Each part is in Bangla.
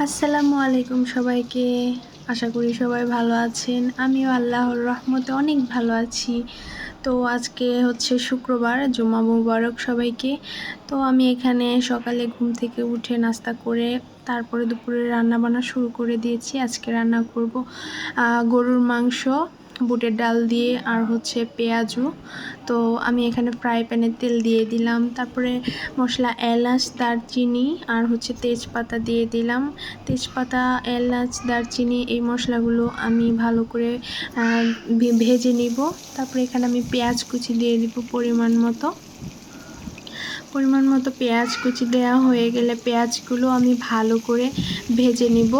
আসসালামু আলাইকুম সবাইকে। আশা করি সবাই ভালো আছেন। আমিও আল্লাহর রহমতে অনেক ভালো আছি। তো আজকে হচ্ছে শুক্রবার জুমা মুবারক সবাইকে। তো আমি এখানে সকালে ঘুম থেকে উঠে নাস্তা করে, তারপরে দুপুরে রান্না বান্না শুরু করে দিয়েছি। আজকে রান্না করব গরুর মাংস বুটের ডাল দিয়ে আর হচ্ছে পেঁয়াজও তো আমি এখানে ফ্রাই প্যানে তেল দিয়ে দিলাম। তারপরে মশলা এলাচ, দারচিনি আর হচ্ছে তেজপাতা দিয়ে দিলাম। তেজপাতা, এলাচ, দারচিনি এই মশলাগুলো আমি ভালো করে ভেজে নিব। তারপরে এখানে আমি পেঁয়াজ কুচি দিয়ে দিব পরিমাণ মতো। পরিমাণ মতো পেঁয়াজ কুচি দেওয়া হয়ে গেলে পেঁয়াজগুলো আমি ভালো করে ভেজে নিব।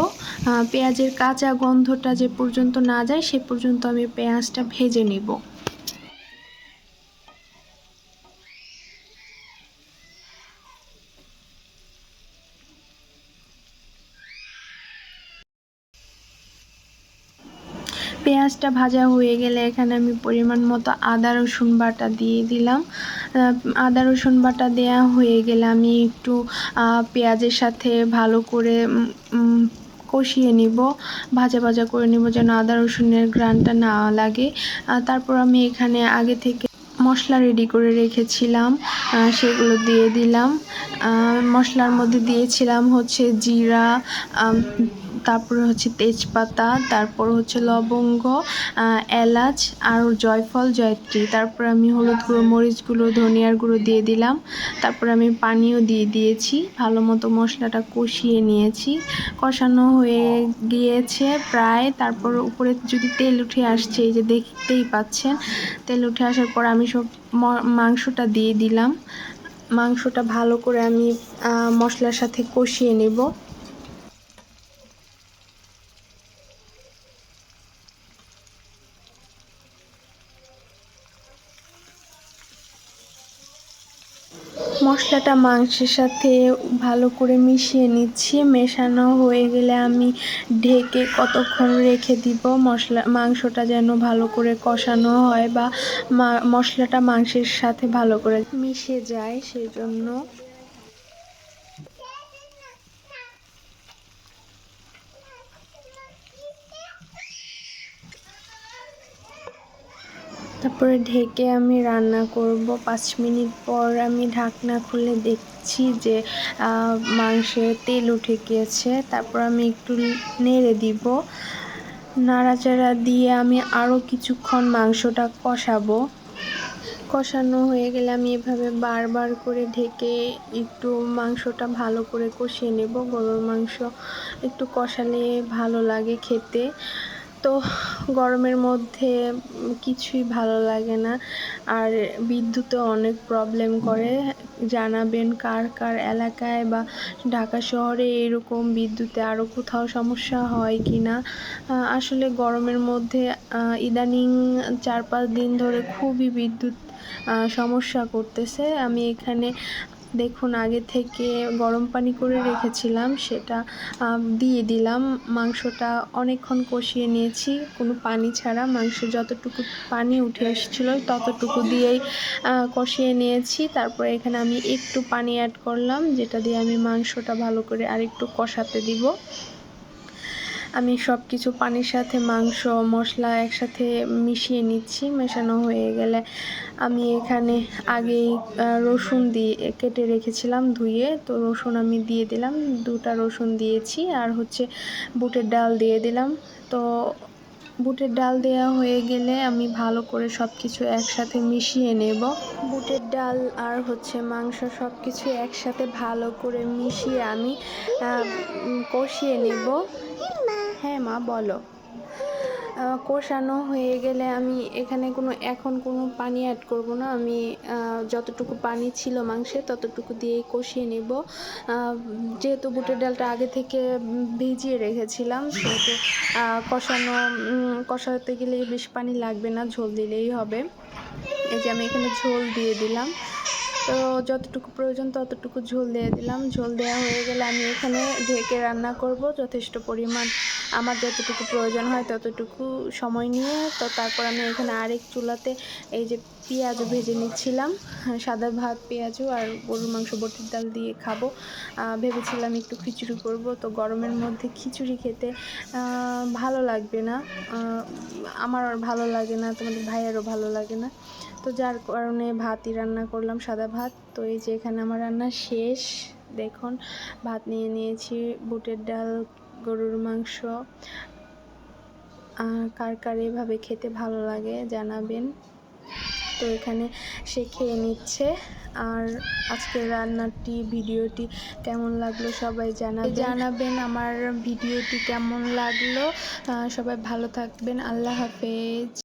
পেঁয়াজের কাঁচা গন্ধটা যে পর্যন্ত না যায় সে পর্যন্ত আমি পেঁয়াজটা ভেজে নিব। পেঁয়াজটা ভাজা হয়ে গেলে এখানে আমি পরিমাণ মতো আদা, রসুন বাটা দিয়ে দিলাম। আদা, রসুন বাটা দেয়া হয়ে গেলে আমি একটু পেঁয়াজের সাথে ভালো করে কষিয়ে নিব। ভাজা ভাজা করে নিব যেন আদা, রসুনের গ্রানটা না লাগে। তারপর আমি এখানে আগে থেকে মশলা রেডি করে রেখেছিলাম। সেগুলো দিয়ে দিলাম। মশলার মধ্যে দিয়েছিলাম হচ্ছে জিরা তারপরে হচ্ছে তেজপাতা, তারপর হচ্ছে লবঙ্গ এলাচ আর জয়ফল, জয়ত্রী। তারপর আমি হলুদ গুঁড়ো, মরিচ গুঁড়ো, ধনিয়ার গুঁড়ো দিয়ে দিলাম। তারপর আমি পানিও দিয়ে দিয়েছি। ভালো মতো মশলাটা কষিয়ে নিয়েছি। কষানো হয়ে গিয়েছে প্রায়। তারপর উপরে যদি তেল উঠে আসছে, এই যে দেখতেই পাচ্ছেন, তেল উঠে আসার পর আমি সব মাংসটা দিয়ে দিলাম। মাংসটা ভালো করে আমি মশলার সাথে কষিয়ে নেব। মশলাটা মাংসের সাথে ভালো করে মিশিয়ে নিচ্ছি। মেশানো হয়ে গেলে আমি ঢেকে কতক্ষণ রেখে দিব? মশলা, মাংসটা যেন ভালো করে কষানো হয় বা মশলাটা মাংসের সাথে ভালো করে মিশে যায় সেই তারপরে ঢেকে আমি রান্না করব। পাঁচ মিনিট পর আমি ঢাকনা খুলে দেখছি যে মাংসে তেল উঠে গিয়েছে। তারপর আমি একটু নেড়ে দিব। নাড়াচাড়া দিয়ে আমি আরও কিছুক্ষণ মাংসটা কষাবো। কষানো হয়ে গেলে আমি এভাবে বারবার করে ঢেকে একটু মাংসটা ভালো করে কষিয়ে নেব। গরুর মাংস একটু কষালে ভালো লাগে খেতে। তো গরমের মধ্যে কিছুই ভালো লাগে না। আর বিদ্যুতে অনেক প্রবলেম করে। জানাবেন কার কার এলাকায় বা ঢাকা শহরে এরকম বিদ্যুতে আরও কোথাও সমস্যা হয় কি না আসলে গরমের মধ্যে ইদানিং চার পাঁচ দিন ধরে খুবই বিদ্যুৎ সমস্যা করতেছে। আমি এখানে দেখুন, আগে থেকে গরম পানি করে রেখেছিলাম, সেটা দিয়ে দিলাম। মাংসটা অনেকক্ষণ কষিয়ে নিয়েছি। কোনো পানি ছাড়া মাংস যতটুকু পানি উঠে এসেছিল ততটুকু দিয়েই কষিয়ে নিয়েছি। তারপরে এখানে আমি একটু পানি অ্যাড করলাম, যেটা দিয়ে আমি মাংসটা ভালো করে আর একটু কষাতে দিব। আমি সব কিছু পানির সাথে, মাংস, মশলা একসাথে মিশিয়ে নিচ্ছি, মেশানো হয়ে গেলে। আমি এখানে আগেই রসুন দিয়ে কেটে রেখেছিলাম ধুয়ে। তো রসুন আমি দিয়ে দিলাম, দুটা রসুন দিয়েছি। আর হচ্ছে বুটের ডাল দিয়ে দিলাম। তো বুটের ডাল দেওয়া হয়ে গেলে আমি ভালো করে সব কিছু একসাথে মিশিয়ে নেব। বুটের ডাল আর হচ্ছে মাংস সব কিছু একসাথে ভালো করে মিশিয়ে আমি কষিয়ে নেব। হ্যাঁ মা, বলো। কষানো হয়ে গেলে আমি এখানে কোনো, এখন কোনো পানি অ্যাড করব না। আমি যতটুকু পানি ছিল মাংসে ততটুকু দিয়েই কষিয়ে নেব। যেহেতু বুটের ডালটা আগে থেকে ভিজিয়ে রেখেছিলাম, সেহেতু কষানো কষাতে গেলে বেশি পানি লাগবে না, ঝোল দিলেই হবে। এই যে আমি এখানে ঝোল দিয়ে দিলাম। তো যতটুকু প্রয়োজন ততটুকু ঝোল দিয়ে দিলাম। ঝোল দেওয়া হয়ে গেলে আমি এখানে ঢেকে রান্না করব। যথেষ্ট পরিমাণ আমার যতটুকু প্রয়োজন হয় ততটুকু সময় নিয়ে তো তারপর আমি এখানে আরেক চুলাতে এই যে পেঁয়াজ ভেজে নিচ্ছিলাম, সাদা ভাত পেঁয়াজু আর গরুর মাংস, বটির ডাল দিয়ে খাব। ভেবেছিলাম একটু খিচুড়ি করব। তো গরমের মধ্যে খিচুড়ি খেতে ভালো লাগবে না। আমার ভালো লাগে না, তোমাদের ভাইয়েরও ভালো লাগে না। তো যার কারণে ভাতই রান্না করলাম, সাদা ভাত। তো এই যে এখানে আমার রান্না শেষ। দেখুন, ভাত নিয়ে নিয়েছি, বুটের ডাল, গরুর মাংস। কার কার এভাবে খেতে ভালো লাগে জানাবেন। তো এখানে সে খেয়ে নিচ্ছে। আর আজকের রান্নাটি, ভিডিওটি কেমন লাগল সবাই জানাবেন। জানাবেন আমার ভিডিওটি কেমন লাগল। সবাই ভালো থাকবেন। আল্লাহ হাফেজ।